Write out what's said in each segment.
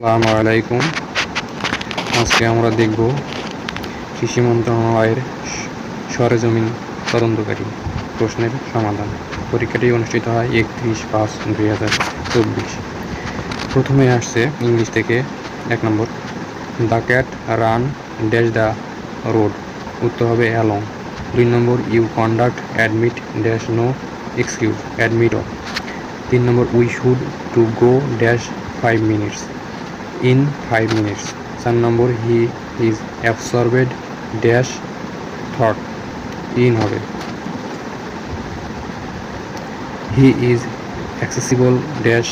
আসসালামু আলাইকুম। আজকে আমরা দেখব কৃষি মন্ত্রণালয়ের সরেজমিন তদন্তকারী প্রশ্নের সমাধান। পরীক্ষাটি অনুষ্ঠিত হয় একত্রিশ পাঁচ দুই হাজার চব্বিশ। প্রথমে আসছে ইংলিশ থেকে এক নম্বর। The cat ran dash the road. উত্তর হবে অ্যালং। দুই নম্বর, you conduct admit dash no excuse admit of তিন নম্বর, we should to go dash five minutes. In 5 minutes. Sun number he is absorbed dash thought in হবে he is accessible dash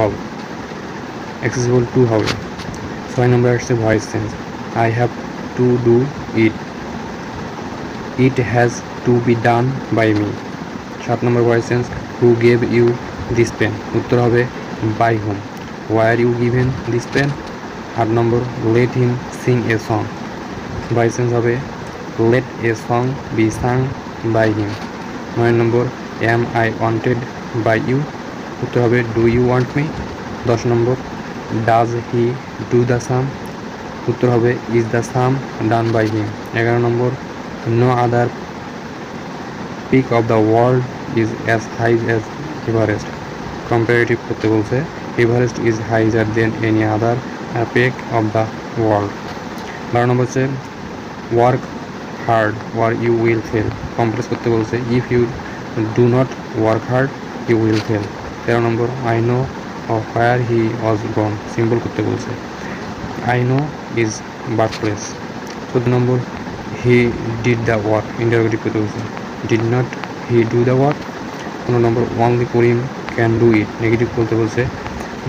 all accessible to হবে ছয় নম্বর আসছে voice change I have to do it it has to be done by me সাত নম্বর voice change who gave you this pen উত্তর হবে by whom were you given this pen আট নম্বর let him sing a song by change হবে let a song be sung by him নয় নম্বর am I wanted by you উত্তর হবে do you want me দশ নম্বর does he do the sum উত্তর হবে is the sum done by him এগারো নম্বর no other peak of the world is as high as Everest comparative করতে বলছে Everest is higher than any other peak of the world বারো নম্বর হচ্ছে work hard or you will fail complex করতে বলছে if you do not work hard you will fail তেরো নম্বর I know of where he was gone symbol করতে বলছে I know his birth place চোদ্দ নম্বর he did the work interrogative করতে বলছে did not he do the work পনেরো নম্বর only Karim can do it negative বলতে বলছে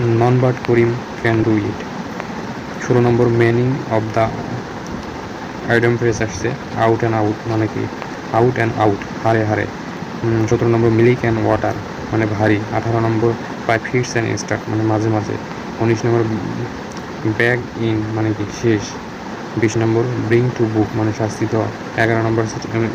none but Karim can do it. ষোলো নম্বর meaning of the idiom phrase আসছে out and out মানে কি? Out and out হারে হারে। সতেরো নম্বর মিল্ক অ্যান্ড ওয়াটার মানে ভারী। আঠারো নম্বর বাই ফিটস অ্যান্ড স্টার্ট মানে মাঝে মাঝে। উনিশ নম্বর ব্যাগ ইন মানে কি? শেষ। বিশ নম্বর ব্রিং টু বুক মানে শাস্তি দেওয়া। এগারো নম্বর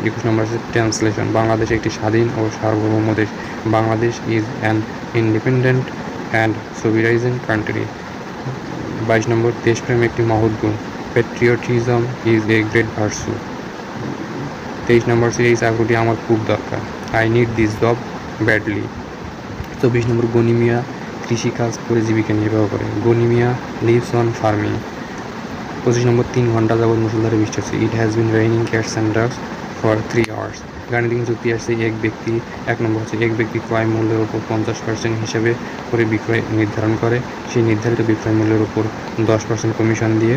একুশ নম্বর আছে ট্রান্সলেশন বাংলাদেশ একটি স্বাধীন ও সার্বভৌম দেশ। Bangladesh is an independent and sovereign country বাইশ নম্বর দেশপ্রেম একটি মহৎ গুণ। Patriotism is a great virtue তেইশ নম্বর এই চাকরিটি আমার খুব দরকার। I need this job badly চব্বিশ নম্বর গনিমিয়া কৃষিকাজ করে জীবিকা নির্বাহ করে। গনিমিয়া লিভস অন ফার্মিং পঁচিশ নম্বর তিন ঘণ্টা যাবৎ মুসলধারে বৃষ্টি হচ্ছে। It has been raining cats and dogs for three hours গাণিতিক যুক্তি আসছে, এক ব্যক্তি, এক নম্বর হচ্ছে এক ব্যক্তি ক্রয় মূল্যের উপর পঞ্চাশ পার্সেন্ট হিসেবে করে বিক্রয় নির্ধারণ করে। সেই নির্ধারিত বিক্রয় মূল্যের উপর দশ পার্সেন্ট কমিশন দিয়ে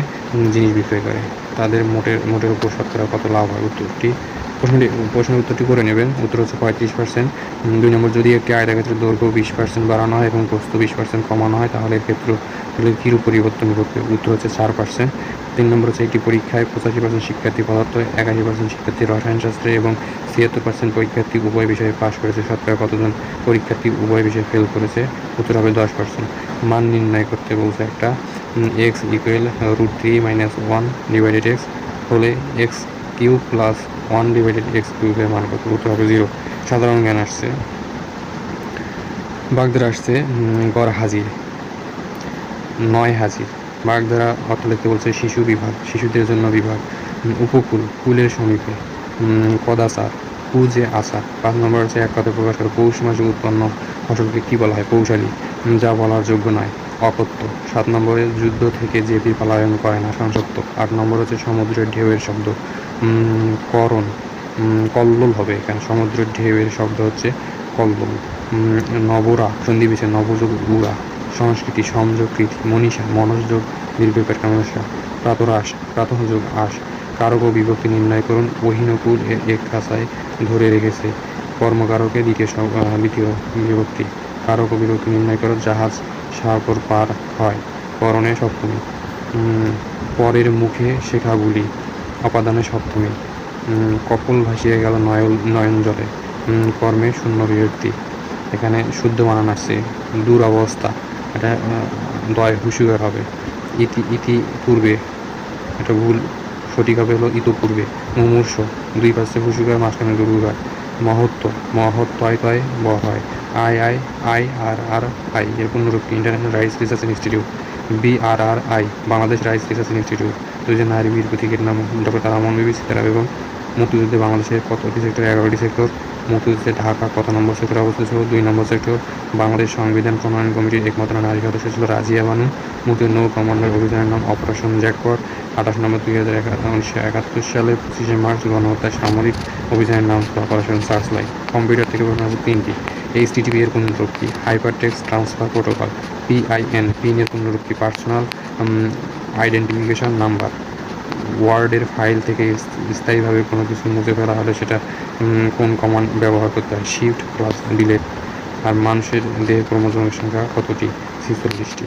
জিনিস বিক্রয় করে। তাদের মোটের মোটের উপর শতকরা কত লাভ হয়? উত্তরটি প্রশ্নটি প্রশ্নের উত্তরটি করে নেবেন। উত্তর হচ্ছে পঁয়ত্রিশ পার্সেন্ট দুই নম্বর যদি একটি আয়তাক্ষেত্রের দৈর্ঘ্য বিশ পার্সেন্ট বাড়ানো হয় এবং প্রস্থ বিশ পার্সেন্ট কমানো হয়, তাহলে ক্ষেত্র কীরূপ পরিবর্তন ঘটবে? উত্তর হচ্ছে চার পার্সেন্ট তিন নম্বর হচ্ছে একটি পরীক্ষায় পঁচাশি পার্সেন্ট শিক্ষার্থী পদার্থ, একাশি পার্সেন্ট শিক্ষার্থী রসায়নশাস্ত্রে এবং ছিয়াত্তর পার্সেন্ট পরীক্ষার্থী উভয় বিষয়ে পাশ করেছে। শতকরা কতজন পরীক্ষার্থী উভয় বিষয়ে ফেল করেছে? উত্তর হবে দশ পার্সেন্ট মান নির্ণয় করতে বলছে একটা x equal root three minus one divided x হলে x cube plus one divided x কিউবের মান কত? উত্তর হবে জিরো সাধারণ জ্ঞান আসছে। বাগদার আসছে গড় হাজির। নয় হাজির। বাগধারা অর্থ লিখতে বলছে শিশু বিভাগ শিশুদের জন্য বিভাগ। উপকূল কুলের সমীপে। উম, কদাচার কুজে আচার। পাঁচ নম্বর হচ্ছে এক কথা প্রকাশ করে পৌষ মাসে উৎপন্ন ফসলকে কী বলা হয়? পৌষালী। যা বলার যোগ্য নয়। অকত্য সাত নম্বরে যুদ্ধ থেকে জেপি পলায়ন করে না সংসত্ব আট নম্বর হচ্ছে সমুদ্রের ঢেউয়ের শব্দ। করণ। কল্লোল হবে এখানে। সমুদ্রের ঢেউয়ের শব্দ হচ্ছে কল্লোল। নবরা। সন্ধি বিছে নবযোগ উড়া সংস্কৃতি সংযোগ কৃতি মনীষা, মনসযোগ দীর্ঘকার কামসা প্রাতরাস প্রাতঃযোগ আস কারক ও বিভক্তি নির্ণয় করুন। ওহিনকুল এর এক কাছায় ধরে রেখেছে। কর্মকারকে দ্বিতীয় দ্বিতীয় বিভক্তি। কারক ও বিভক্তি নির্ণয় করো। জাহাজ সাগর পার হয় করণে সপ্তমী। পরের মুখে শেখাগুলি অপাদানে সপ্তমী। কপল ভাসিয়ে গেল নয়ন নয়ন জলে কর্মে শূন্য বিভক্তি। এখানে শুদ্ধ বানান আসছে দুরবস্থা এটা দয় হুশুগার হবে। ইতি ইতি পূর্বে। এটা ভুল। সঠিক হবে হলো ইতপূর্বে। মুমূর্ষ। দুই পাশে হুশুগার মাঝখানে দুর্গার মহত্ব মহত্ব তয় তয় ব হয় I I I, R R, I এর পুনরুক্তি International Rice Research Institute B R R I Bangladesh Rice Research Institute দুজন নারী বীর প্রতীকের নাম ডক্টর তারামন বিবি সীতারা এবং মুক্তিযুদ্ধে বাংলাদেশের কতটি সেক্টর এগারোটি সেক্টর? মুক্তিযুদ্ধে ঢাকা কত নম্বর সেক্টরে অবস্থিত ছিল। দুই নম্বর সেক্টর বাংলাদেশ সংবিধান প্রণয়ন কমিটির একমাত্র নারী সদস্য ছিল রাজিয়া বানু। মুক্তির নৌ কমান্ডার অভিযানের নাম অপারেশন জ্যাকপট। আঠাশ নম্বর দুই হাজার উনিশশো একাত্তর সালে পঁচিশে মার্চ গণহত্যার সামরিক অভিযানের নাম ছিল অপারেশন সার্চলাইট। কম্পিউটার থেকে প্রশ্ন আছে তিনটি। এইচটিটিপি এর পূর্ণরূপ কি hyper text transfer protocol, PIN, PIN এর পূর্ণরূপ কি পার্সোনাল আইডেন্টিফিকেশন নাম্বার। ওয়ার্ডের ফাইল থেকে স্থায়ীভাবে কোনো কিছু মুছে ফেলা হলে সেটা কোন কমান্ড ব্যবহার করতে হয়? শিফট প্লাস ডিলেট আর মানুষের দেহের ক্রমজমের সংখ্যা কতটি? ছেচল্লিশটি।